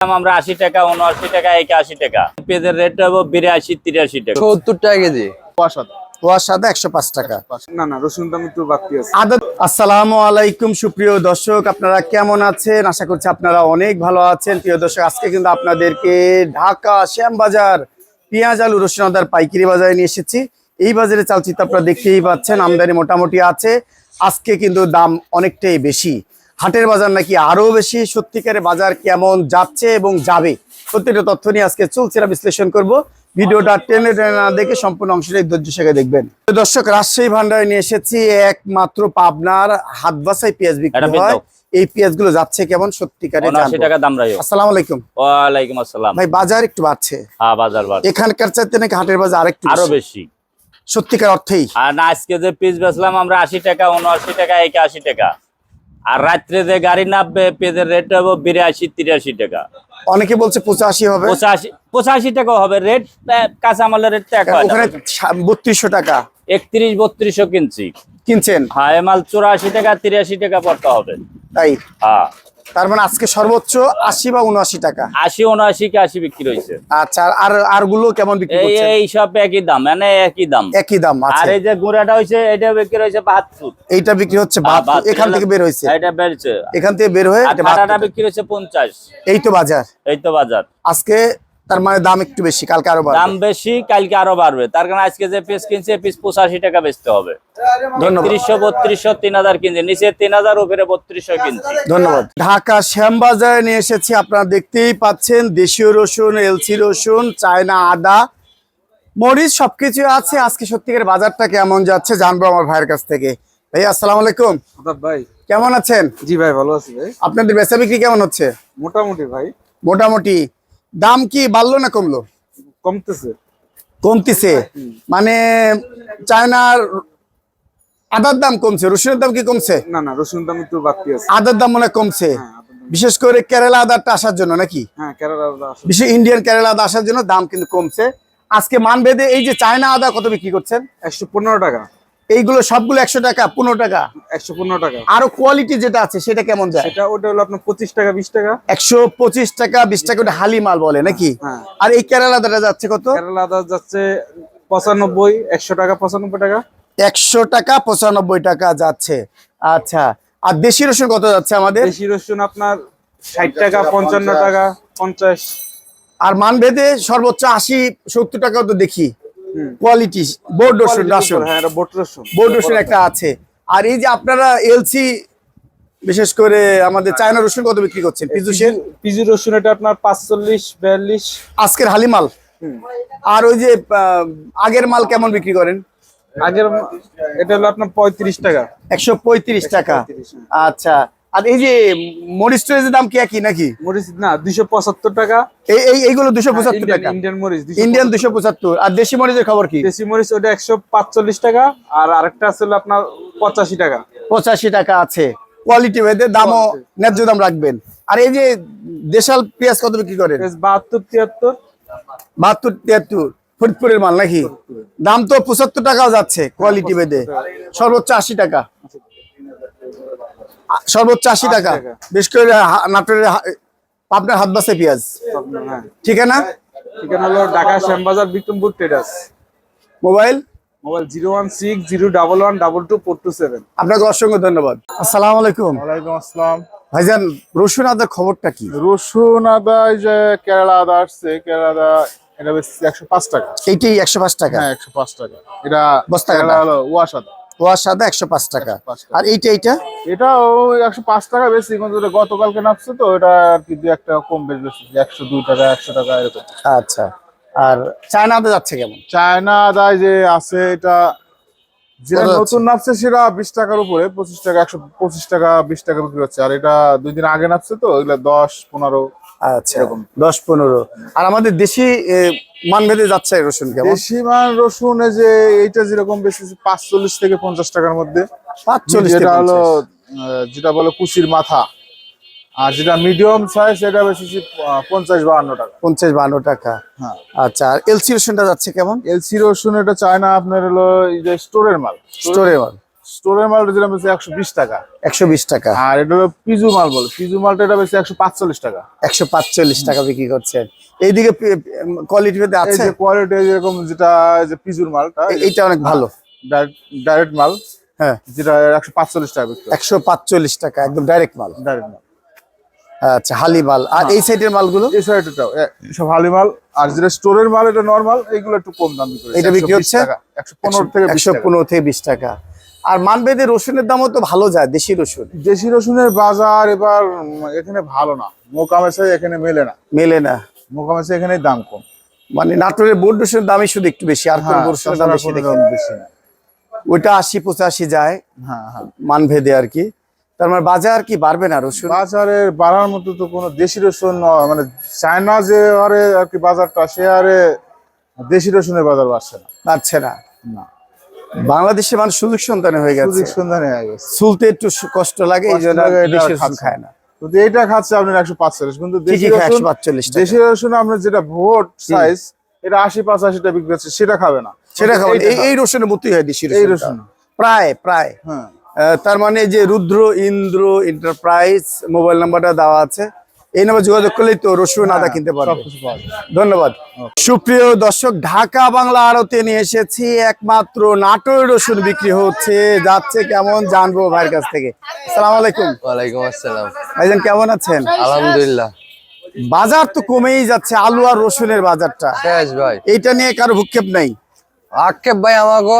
আমরা আশি টাকা উনআশি টাকা একাশি টাকা। পেঁয়াজের রেট হবে বিরাশি তিরাশি টাকা। সত্তর টাকা কেজি। একশো পাঁচ টাকা। না না রসুন দাম একটু বাড়তি আছে। আদাব আসসালামু আলাইকুম সুপ্রিয় দর্শক আপনারা কেমন আছেন? আশা করছি আপনারা অনেক ভালো আছেন। প্রিয় দর্শক আজকে কিন্তু আপনাদেরকে ঢাকা শ্যামবাজার পেঁয়াজ আলু রসুন আদার পাইকারি বাজারে নিয়ে এসেছি। এই বাজারে চালচিত্র আপনারা দেখতেই পাচ্ছেন আমদানি মোটামুটি আছে। আজকে কিন্তু দাম অনেকটাই বেশি। হাটের বাজার নাকি আরও বেশি? সত্যিকারের বাজার কেমন যাচ্ছে এবং যাবে? প্রত্যেকটা তথ্য নিয়ে আজকে চলছে বিশ্লেষণ করব। ভিডিওটা টেনে টেনে না দেখে সম্পূর্ণ অংশটাই ধৈর্য সঙ্গে দেখবেন। দর্শক রাজশাহী ভান্ডারে নিয়ে এসেছি একমাত্র পাবনার হাত বাসাই পেঁয়াজ বিক্রি হয়। এই পেঁয়াজগুলো যাচ্ছে কেমন? সত্যিকারে আসসালামু আলাইকুম। ওয়ালাইকুম আসসালাম। ভাই বাজার একটু বাড়ছে। হ্যাঁ বাজার এখানকার চাইতে নাকি হাটের বাজার আরেকটু আরও বেশি? বেশি। সত্যিকার অর্থেই। আর না আজকে যে পিস বেচলাম আমরা আশি টাকা উনআশি টাকা একে আশি টাকা। আর রাত্রে যে গাড়ি নামবে পেঁয়াজের রেট হবে বিরাশি তিরাশি টাকা। অনেকে বলছে পঁচাশি হবে। পঁচাশি পঁচাশি টাকা হবে। রেট কাঁচামালের রেট ওখানে বত্রিশশো টাকা। একত্রিশ বত্রিশশো কিনছি। কিনছেন? হ্যাঁ মাল চুরাশি টাকা তিরাশি টাকা পড়তে হবে। তাই? হ্যাঁ। তার মানে আজকে সর্বোচ্চ আশি বা উনআশি টাকা? আশি উনআশি কে আশি বিক্রি হয়েছে। আচ্ছা আর আরগুলো কেমন বিক্রি এই করছেন? এই সব একই দাম মানে একই দাম। একই দাম আর এই যে গুঁড়াটা হয়েছে এটা বিক্রি হয়েছে বাহাত্তর। এইটা বিক্রি হচ্ছে হ্যাঁ, এখান থেকে বের হয়েছে। এটা বেড়েছে এখান থেকে বের হয়ে এটা 72 বিক্রি হচ্ছে পঞ্চাশ। এই তো বাজার। এই তো বাজার। আজকে তার মানে দাম একটু বেশি কালকে আরও বাড়বে। দাম বেশি কালকে আরও বাড়বে। তার কারণে আজকে যে পিস কিনছে পিস পঁচাশি টাকা বেচতে হবে। ধন্যবাদ। বত্রিশশো তিন হাজার কিনছে। নিচে তিন হাজার উপরে বত্রিশশো কিনছি। ধন্যবাদ। ঢাকা শ্যামবাজারে নিয়ে এসেছি আপনারা দেখতেই পাচ্ছেন দেশীয় রসুন এলসি রসুন চায়না আদা মরিচ সবকিছু আছে। আজকে সত্যিকার বাজারটা কেমন যাচ্ছে জানব আমার ভাইয়ের কাছ থেকে। ভাই আসসালামু আলাইকুম। ভাই। কেমন আছেন? জি ভাই ভালো আছি ভাই। আপনাদের বেচা বিক্রি কেমন হচ্ছে? মোটামুটি ভাই। মোটামুটি। দাম কি বাড়লো না কমলো? কমতেছে। কমতিছে। মানে চায়নার আদার দাম কমছে রসুনের দাম কি কমছে? না না রসুন দাম একটু বাড়তি আছে। আদার দাম মনে কমছে। হ্যাঁ বিশেষ করে কেরালা আদারটা আসার জন্য নাকি? হ্যাঁ কেরালা বিশেষ ইন্ডিয়ান কেরালা আদা আসার জন্য দাম কিন্তু কমছে। আজকে মান বেঁধে এই যে চায়না আদা কত বিক্রি করছেন? একশো পনেরো টাকা। এইগুলো সবগুলো একশো টাকা পনেরো টাকা। একশো পনেরো টাকা। আরও কোয়ালিটি যেটা আছে সেটা কেমন যায়? সেটা ওটা হলো আপনার পঁচিশ টাকা বিশ টাকা। একশো পঁচিশ টাকা বিশ টাকা ওটা হালি মাল বলে নাকি? হ্যাঁ আর এই কেরালা আদাটা যাচ্ছে কত? কেরালা আদা যাচ্ছে পঁচানব্বই একশো টাকা পঁচানব্বই টাকা। একশো টাকা পঁচানব্বই টাকা যাচ্ছে। আচ্ছা আর দেশি রসুন কত যাচ্ছে আমাদের? দেশি রসুন আপনার ষাট টাকা পঞ্চান্ন টাকা পঞ্চাশ। আর মান ভেদে সর্বোচ্চ আশি সত্তর টাকা তো দেখি। কোয়ালিটি বোর্ড রসুন রসুন হ্যাঁ বোট রসুন বোর্ড রসুন একটা আছে। আর এই যে আপনারা এলসি বিশেষ করে আমাদের চায়না রসুন কত বিক্রি করছেন? পিজুসের পিজু রসুন এটা আপনার পাঁচচল্লিশ বিয়াল্লিশ। আজকের হালিমাল। আর ওই যে আগের মাল কেমন বিক্রি করেন? আগের এটা হলো আপনার পঁয়ত্রিশ টাকা। একশো পঁয়ত্রিশ টাকা। আচ্ছা। আর এই যে মরিচ টরিচের দাম কি একই নাকি? মরিচ না দুইশো পঁচাত্তর টাকা। এই এই এইগুলো দুশো পঁচাত্তর ইন্ডিয়ান টাকা? ইন্ডিয়ান মরিচ ইন্ডিয়ান দুশো পঁচাত্তর। আর দেশি মরিচের খবর কি? দেশি মরিচ ওটা একশো পাঁচচল্লিশ টাকা আর আরেকটা আছে আপনার পঁচাশি টাকা। পঁচাশি টাকা আছে। কোয়ালিটি ভেদে দামও ন্যায্য দাম রাখবেন। আর এই যে দেশাল পেঁয়াজ কত বিক্রি করেন? বাহাত্তর তিয়াত্তর। বাহাত্তর তিয়াত্তর। ফরিদপুরের মাল নাকি? দাম তো পঁচাত্তর টাকাও যাচ্ছে কোয়ালিটি ভেদে সর্বোচ্চ আশি টাকা। সর্বোচ্চ আশি টাকা। বেশ করে নাটোরের পাবনার হাত বাসে পেঁয়াজ। ঠিকানা? ঠিকানা হলো Dhaka Shyambazar Bikrampur traders mobile? Mobile zero one six zero double one double two four two seven. আপনাকে অসংখ্য ধন্যবাদ। আসসালামু আলাইকুম। ওয়ালাইকুম আসসালাম। ভাইজান রসুন আদার খবরটা কি? রসুন আদা যে কেরালা আদা আসছে কেরালা আদা এটা বেশি একশো পাঁচ টাকা। এইটাই একশো পাঁচ টাকা। হ্যাঁ একশো পাঁচ টাকা। এটা বস্তা কেরালা হলো ওয়াশ আদা। ওয়ার সাদা একশো পাঁচ টাকা। আর এইটা এইটা? এটাও একশো পাঁচ টাকা বেশি কিন্তু গতকালকে নামছে তো এটা আর কি দু এক কম বেশ বেশি একশো দুই টাকা একশো টাকা এরকম। আচ্ছা। আর চায়না আদা যাচ্ছে কেমন? চায়না আদায় যে আছে এটা যেটা নতুন নামছে সেটা বিশ টাকার উপরে পঁচিশ টাকা একশো পঁচিশ টাকা বিশ টাকা বিক্রি হচ্ছে আর এটা দুই দিন আগে নামছে তো এগুলো দশ পনেরো আচ্ছা দশ পনেরো। আর আমাদের দেশি মান ভেদে যাচ্ছে রসুন কেমন? দেশি মান রসুন এই যে এইটা যেরকম বেশি পাঁচচল্লিশ থেকে পঞ্চাশ টাকার মধ্যে। পাঁচচল্লিশ যেটা হলো যেটা বলে কুচির মাথা। আর যেটা মিডিয়াম সাইজ সেটা বেশি পঞ্চাশ বাহান্ন টাকা। পঞ্চাশ বাহান্ন টাকা। হ্যাঁ। আচ্ছা আর এলসি রসুনটা যাচ্ছে কেমন? এলসি রসুন এটা চায় না আপনার হলো এই যে স্টোরের মাল। স্টোরের মাল। স্টোরের মালটা যেটা বেশি একশো বিশ টাকা। একশো বিশ টাকা। আর এটা হলো পিজু মাল বলে। পিজু মালটা এটা বেশি একশো পাঁচচল্লিশ টাকা। একশো পাঁচচল্লিশ টাকা বিক্রি করছেন। এইদিকে কোয়ালিটি আছে? যে কোয়ালিটি যেরকম যেটা যে পিজুর মালটা এ- এইটা অনেক ভালো। ডাইরেক্ট মাল হ্যাঁ। যেটা একশো পাঁচচল্লিশ টাকা একশো পাঁচচল্লিশ টাকা একদম ডাইরেক্ট মাল। ডাইরেক্ট মাল। আচ্ছা হালি মাল। আর এই সাইডের মালগুলো? এই সাইডটাও সব হালি মাল। আর যেটা স্টোরের মাল এটা নর্মাল এইগুলো একটু কম দাম বিক্রি এটা বিক্রি হচ্ছে? একশো পনেরো থেকে বিশ একশো টাকা। পনেরো থেকে বিশ টাকা। আর মানবেদের রসুনের দামও তো ভালো যায় দেশি রসুন। দেশি রসুনের বাজার এবার এখানে ভালো না। মোকামেশাই এখানে মেলে না। মেলে না। মোকামেশাই এখানে দাম কম। মানে নাটোরের বোর্ড রসুনের দামই শুধু একটু বেশি আর কোনো হ্যাঁ, রসুনের দাম বেশি না। বেশি না। ওইটা আশি পঁচাশি যায় হ্যাঁ হ্যাঁ। মানভেদে আর কি। তার মানে বাজার কি বাড়বে না রসুন? বাজারে বাড়ার মতো তো কোনো দেশি রসুন নয় মানে চায়না যে হারে আর কি বাজারটা সে হারে দেশি রসুনের বাজার বাড়ছে না। বাড়ছে না। না। বাংলাদেশের মানুষ সুযোগ সন্তানে হয়ে গেছে। সুযোগ সন্ধানে হয়ে গেছে। চুলতে একটু কষ্ট লাগে এই জন্য এটা দেশি রসুন খায় না। কিন্তু এইটা খাচ্ছে আপনার একশো পাঁচচল্লিশ কিন্তু দেশি রসুন রসুন আপনার যেটা ভোট সাইজ এটা আশি পাঁচাশিটা বিক্রি হচ্ছে সেটা খাবে না। সেটা এইটা এই এই রসুনের মতোই হয় দেশি এই রসুন রসুন। প্রায় প্রায়। হ্যাঁ। তার মানে যে রুদ্র ইন্দ্র এন্টারপ্রাইজ মোবাইল নাম্বারটা দেওয়া আছে। এই নাম্বার যোগাযোগ করলেই তো রসুন আদা কিনতে পারবে। ধন্যবাদ। সুপ্রিয় দর্শক ঢাকা বাংলা আড়তে নিয়ে এসেছি। একমাত্র নাটোর রসুন বিক্রি হচ্ছে। যাচ্ছে কেমন জানব ভাইয়ের কাছ থেকে। আসসালামু আলাইকুম। ওয়ালাইকুম আসসালাম। ভাইজান কেমন আছেন? আলহামদুলিল্লাহ। বাজার তো কমেই যাচ্ছে আলু আর রসুনের বাজারটা। শেষ ভাই। এইটা নিয়ে কারও ভূক্ষেপ নাই? আক্ষেপ ভাই আমাকে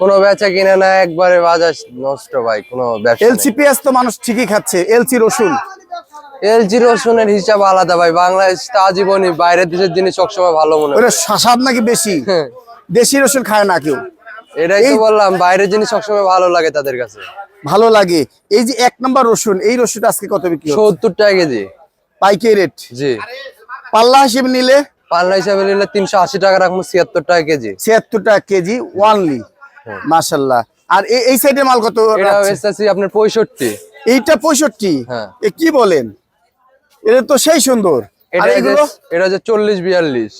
কোনো বেচা কিনে না একবারে বাজার নষ্ট ভাই কোনো এলসি পেঁয়াজ তো মানুষ ঠিকই খাচ্ছে এলসি রসুন। এলজি রসুনের হিসাব আলাদা ভাই বাংলাদেশ তা জীবনই বাইরের দেশের জিনিস সবসময় ভালো মনে হয় স্বাদ নাকি বেশি? হ্যাঁ। দেশি রসুন খায় না কেউ। এটাই তো বললাম বাইরের জিনিস সবসময় ভালো লাগে তাদের কাছে। ভালো লাগে। এই যে এক নম্বর রসুন এই রসুনটা আজকে কত বিক্রি সত্তর টাকা কেজি। পাইকারি রেট। জি। পাল্লা হিসেবে নিলে? পাল্লা হিসাবে নিলে তিনশো আশি টাকা রাখব ছিয়াত্তর টাকা কেজি। ছিয়াত্তর টাকা কেজি ওয়ানলি মাশাল্লাহ। আর এই সাইডের মাল কত আপনার পঁয়ষট্টি। এইটা পঁয়ষট্টি? হ্যাঁ। এ কি বলেন? এটা তো সেই সুন্দর। আর এটা এগুলো? যে- এটা চল্লিশ বিয়াল্লিশ।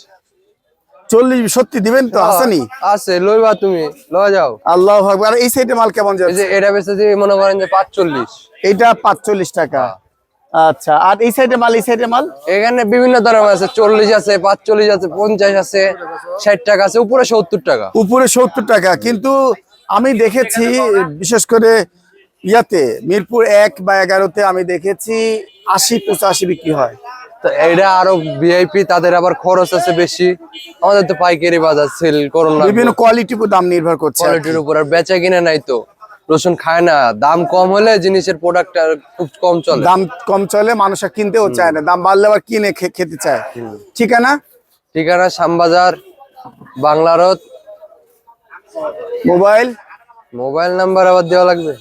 চল্লিশ সত্যি দিবেন তো? হাসানি আছে লইবা তুমি লয়ে যাও। আল্লাহ আর এই সাইডে মাল কেমন এই যাচ্ছে? যে এটা বেচতেছি মনে করেন যে পাঁচচল্লিশ। এইটা পাঁচচল্লিশ টাকা। আচ্ছা আর এই সাইডে মাল এই সাইডে মাল? এখানে বিভিন্ন ধরনের আছে চল্লিশ আছে পাঁচচল্লিশ আছে পঞ্চাশ আছে ষাট টাকা আছে উপরে সত্তর টাকা। উপরে সত্তর টাকা। কিন্তু আমি দেখেছি বিশেষ করে ইয়াতে মিরপুর এক বা এগারোতে আমি দেখেছি আশি পঁচাশি বিক্রি হয়। তো এটা আরও ভিআইপি তাদের আবার খরচ আছে বেশি। আমাদের তো পাইকারি বাজার সেল করুন বিভিন্ন কোয়ালিটির উপর দাম নির্ভর করছে কোয়ালিটির উপর আর বেচা কিনে নাই তো। রসুন খায় না। দাম কম হলে জিনিসের প্রোডাক্ট খুব কম চলে। দাম কম চলে মানুষ কিনতেও চায় না। দাম বাড়লে আবার কিনে খেতে চায়। ঠিকানা? ঠিকানা Shyambazar Bangla road. Mobile? Mobile number আবার দেওয়া লাগবে।